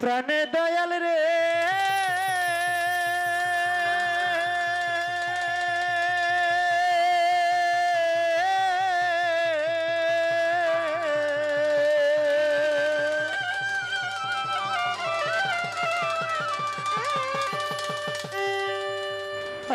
প্রাণে দয়াল রে।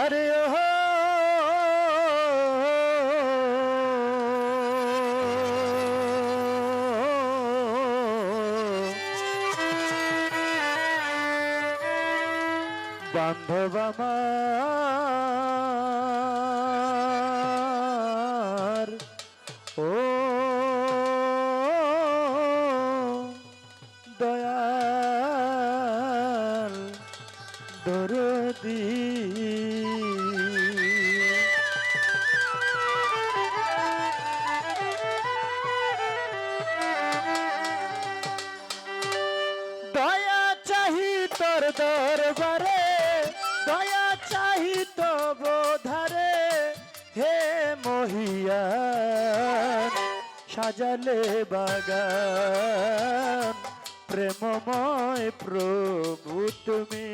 আরে বান্ধব আমার। ও দয়াল দরদি। সাজালে বাগান। প্রেমময় প্রভু তুমি,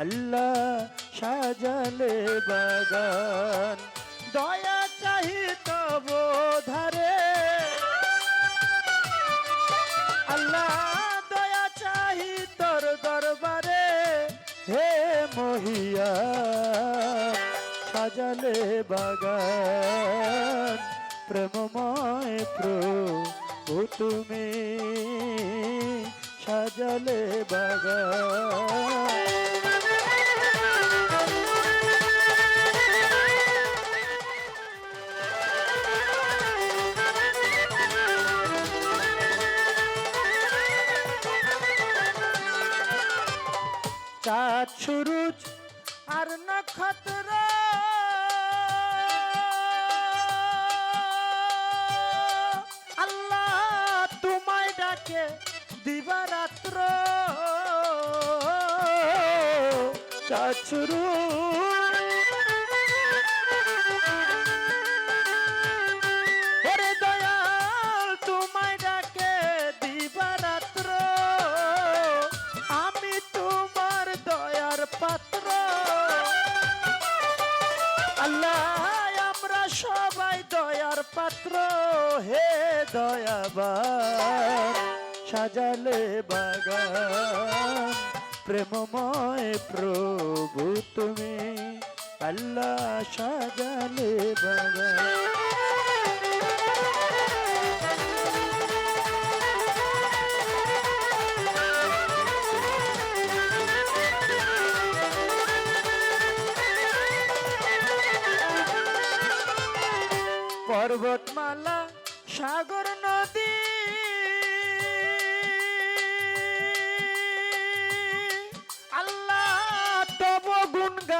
আল্লাহ সাজালে বাগান। দয়া চাহি তো বোধারে আল্লাহ দয়া চাহি তোর দরবারে। হে মহিয়া, সাজালে বাগান। প্রেমময় প্রভু তুমি সাজালে বাগান। চাঁদ সুরুজ আর নক্ষত্র দয়ার পাত্র। হে দয়াবান সাজালে বাগান। প্রেমময় প্রভু তুমি আল্লাহ সাজালে বাগান। পর্বতমালা সাগর নদী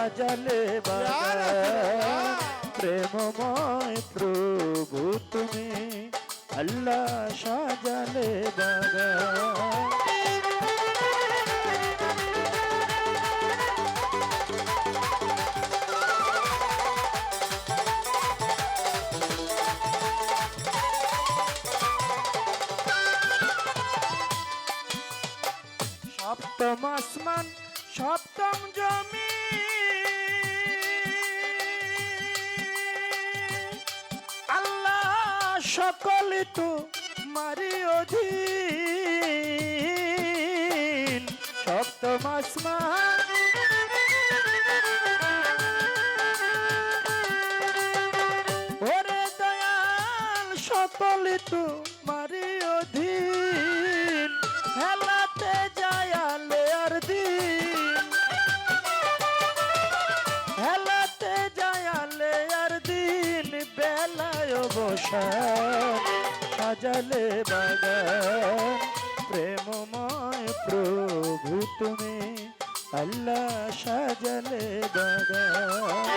বাগান প্রেমময় প্রভু তুমি আল্লাহ সাজালে বাগান সপ্তম আসমান সপ্তম জমি সকলে তো মারি অধীন। সপ্তম আসমান ওরে দয়াল সকলে তো মারি সাজালে বাগান প্রেমময় প্রভু তুমি আল্লাহ সাজালে বাগান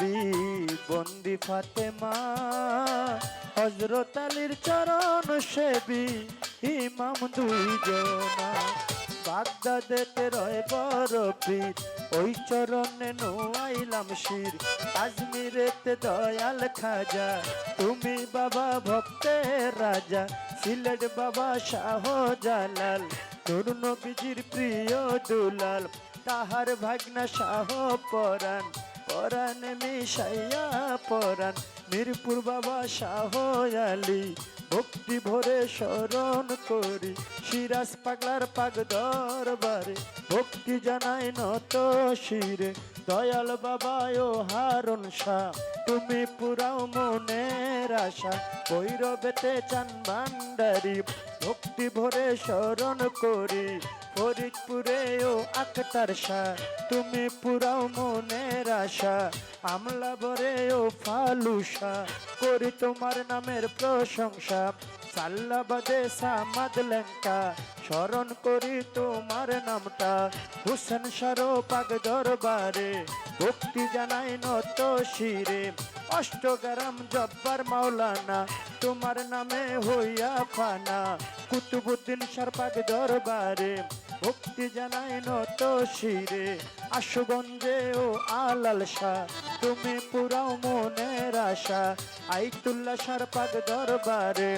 নবী বন্দি ফাতেমা হজরত আলীর চরণ সেবী, ইমাম দুইজনা। বাগদাদেতে রয় বড় ওই চরণে নোয়াইলাম শির। আজমিরেতে দয়াল খাজা, তুমি বাবা ভক্তের রাজা, সিলেট বাবা শাহ জালাল, তরুণ বিজির প্রিয় দুলাল, তাহার ভাগনা শাহ পরাণ। পরাণ মিশাইয়া পরাণ। মিরপুর বাবা শাহ আলী, ভক্তি ভরে স্মরণ করি। সিরাজ পাগলার পাগ দরবারে, ভক্তি জানাই নত শিরে। দয়াল বাবা ও হারণ শাহ, তুমি পুরাও মনের আশা। ভৈরবেতে চান ভান্ডারি ভক্তি ভরে স্মরণ করি। ফরিদপুরে ও আক্তার শাহ, তুমি পুরাও মনের আশা, আমলা ভরে ও ফালুসা করি তোমার নামের প্রশংসা, সাল্লাবাদে সামাদ লেঙ্কা, স্মরণ করি তোমার নামটা, হুসেন সারো পাগ দরবারে, ভক্তি জানাই নত শিরে, অষ্টগ্রাম জব্বার মাওলানা, তোমার নামে হইয়া ফানা, কুতুবুদ্দিন সারপাগ দরবারে। ভক্তি জানাই নত শিরে, আশুগঞ্জে ও আলাল শাহ। তুমি পুরাও মনের আশা, আইতুল্লাহ সারপাগ দরবারে।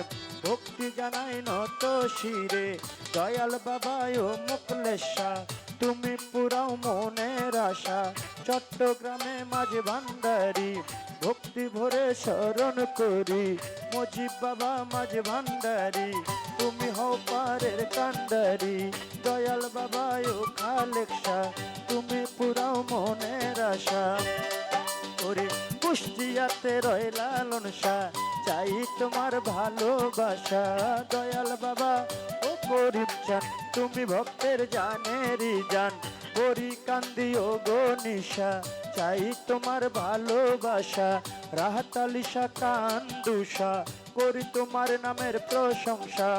ভক্তি জানাই নত শিরে, দয়াল বাবা ও মুকলেশা তুমি পুরাও মনের আশা, চট্টগ্রামে মাঝে ভান্ডারি। ভক্তি ভরে স্মরণ করি, মজিব বাবা মাঝে ভান্ডারি। খালেকশা তুমি পুরাও মনের আশা। ওরে কুষ্টিয়াতে রয় লালন শাহ চাই তোমার ভালোবাসা। দয়াল বাবা, ও গরিব চান তুমি ভক্তের জানেরই জান। বরি কান্দি ও গো নিশা চাই তোমার ভালোবাসা। রাহাতালিশা কান্দুষা করি তোমার নামের প্রশংসা।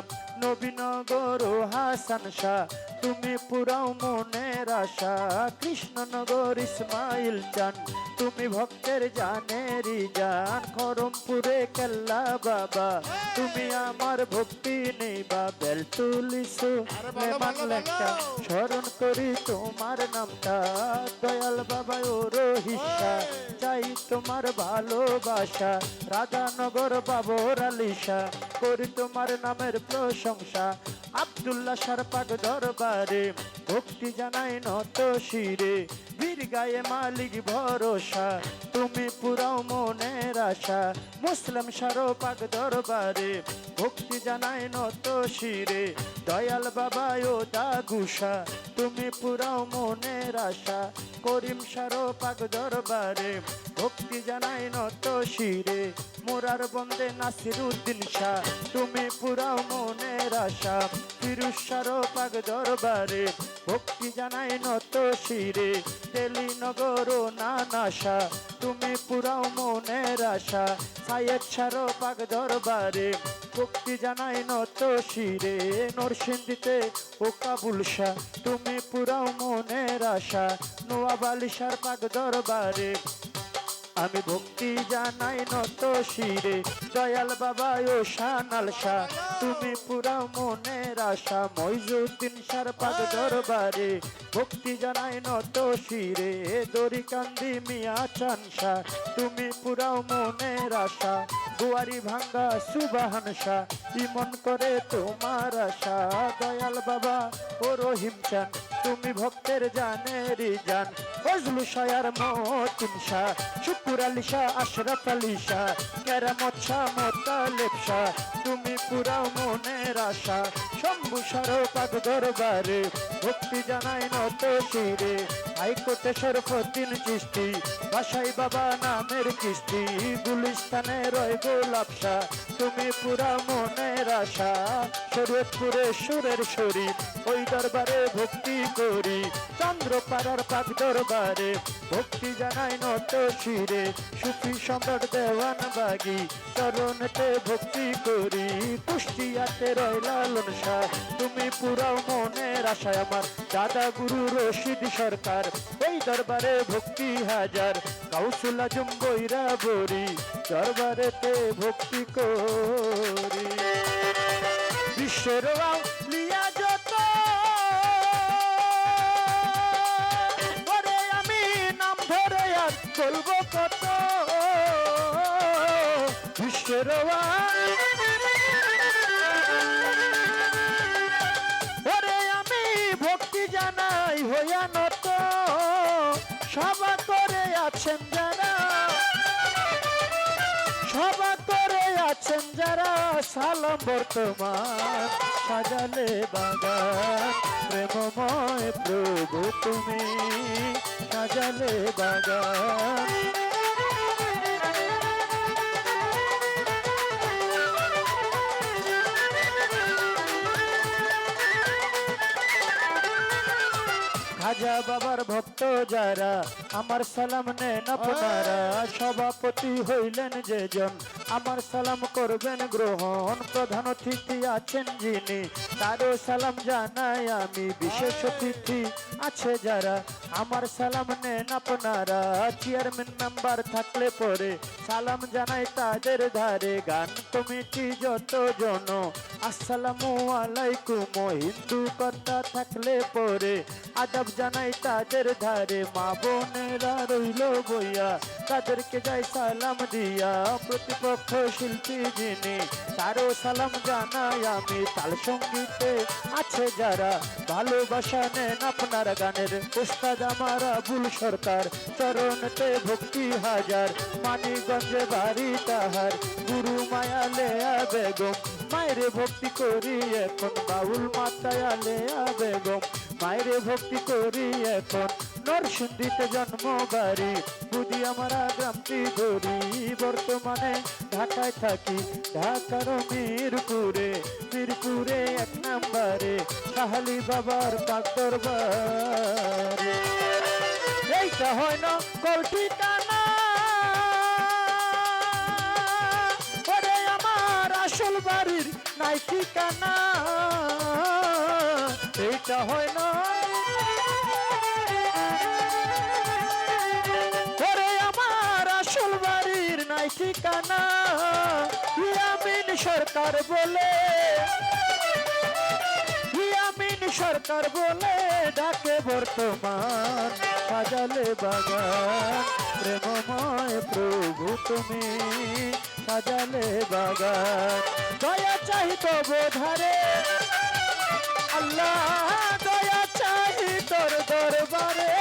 নবীনগর হাসান শাহ তুমি পুরাও মনের আশা। কৃষ্ণনগর ইসমাইল চান তুমি ভক্তের জানেরই জান। খরমপুরে কেল্লা বাবা তুমি আমার ভক্তি নেবা। বেল তুলিসু মেমান স্মরণ করি তোমার নামটা দয়াল বাবা ও রহিসা চাই তোমার ভালোবাসা রাধানগর বাবর আলিশা। করি তোমার নামের প্রশংসা আবদুল্লা সারপাক দরবারে। ভক্তি জানাই নত শিরে, বীর গায়ে মালিক ভরসা, তুমি পুরাও মনের আশা, মুসলিম সারপাক দরবারে ভক্তি জানাই নত শিরে, দয়াল বাবা ও দাগুসা, তুমি পুরাও মনের আশা, করিম সারপাক দরবারে ভক্তি জানাই নত শিরে, মোরার বন্দে নাসির উদ্দিন শাহ, তুমি পুরাও মনের আশা, ফিরুজ পাগ দরবারে ভক্তি জানাই নত শিরে তেলি নগর নানাশা তুমি পুরাও মনের আশা সায়েদ সারো পাগ দরবারে। ভক্তি জানাই নত শিরে, নরসিংদীতে ও কাবুল শাহ। তুমি পুরাও মনের আশা নোয়াব আলিশার পাগ দরবারে। আমি ভক্তি জানাই নত শিরে, দয়াল বাবা ও শানাল শাহ। তুমি পুরা মনের আশা, মইজুদ্দিন সার পাগ দরবারে। ভক্তি জানাই নত শিরে দরি কান্দি মিয়া চানসা। তুমি পুরা মনের আশা, দুয়ারি ভাঙ্গা সুবাহান শাহ ইমন করে তোমার আশা, দয়াল বাবা ও রহিম চান। তুমি ভক্তের জানেরই জান। ফজলু শায়ার মতিন শাহ শুকুর আলী শাহ, আশরাফ আলী শাহ, কেরামত শাহ, মোতালেব শাহ, তুমি পুরা মনের আশা। শম্ভু সারো পাগ দরবারে, ভক্তি জানাই নত শিরে। হাইকোর্টে সরফদ্দিন চিস্তি বাসাই বাবা নামের কিস্তি, গুলিস্তানে রয় গোলাপসা তুমি পুরা মনের আশা। শরীয়তপুরে সুরের শরীর, ওই দরবারে ভক্তি করি। চন্দ্রপাড়ার পাক দরবারে ভক্তি জানাই নত শিরে। সুফি সম্রাট দেওয়ান বাগি, চরণেতে ভক্তি করি। কুষ্টিয়াতে রয় লালন শাহ, তুমি পুরাও মনের আশায় আমার দাদা গুরু রশিদ সরকার। এই দরবারে ভক্তি হাজার। কাউসুলা জুম্বইরা বৈরা বরি দরবারেতে ভক্তি করি। বিশ্বের সভা করে আছেন যারা সবা করে আছেন যারা, সালাম বর্তমান সাজালে বাগান, প্রেমময় প্রভু তুমি সাজালে বাগান। খাজা বাবার ভক্ত যারা আমার সালাম নেন আপনারা। সভাপতি হইলেন যেজন। আমার সালাম করবেন গ্রহণ প্রধান অতিথি আছেন যিনি। তারও সালাম জানাই আমি। বিশেষ অতিথি আছে যারা। আমার সালাম নেন আপনারা। চেয়ারম্যান নাম্বার থাকলে পরে সালাম জানাই তাদের ধারে। গান কমিটি যত জন আসসালামু আলাইকুম। হিন্দু কথা থাকলে পরে আদব জানাই তাদের ধারে। মা বোনেরা রইল বইয়া। তাদেরকে যাই সালাম দিয়া। প্রতিপক্ষ শিল্পী যিনি, তারও সালাম জানাই আমি। তাল সঙ্গীতে আছে যারা, ভালোবাসা নেন আপনার গানের। উস্তাদ আমার আবুল সরকার, চরণতে ভক্তি হাজার। মানিগঞ্জে বাড়ি তাহার, গুরু মায়া লেয়া বেগম। মায়ের ভক্তি করি এখন, বাউল মাতায় লেয়া বেগম। মায়ের ভক্তি করি এখন নরসিংদীতে জন্ম বাড়ি। বুঝি আমরা গ্রামটি ধরি বর্তমানে ঢাকায় থাকি, ঢাকার মিরপুরে। মিরপুরে এক নাম্বারে সাহালি বাবার পাক দরবারে এইটা হয় না কল ঠিকানা ওরে আমার আসল বাড়ির নাই ঠিকানা। এইটা হয় না নাই ঠিকানা, ইয়ামিন সরকার বলে। ইয়ামিন সরকার বলে ডাকে বর্তমান সাজালে বাগান। প্রেমময় প্রভু তুমি সাজালে বাগান। দয়া চাই তো বোধারে আল্লাহ, দয়া চাই তোর দরবারে।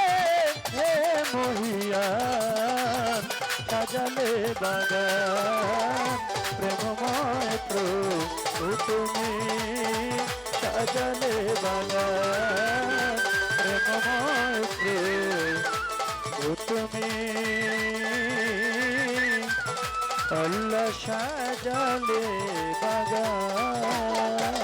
হে মহিয়ান সাজালে বাগান প্রেমময় প্রভু তুমি সাজালে বাগান প্রেমময় প্রভু তুমি আল্লাহ সাজালে বাগান।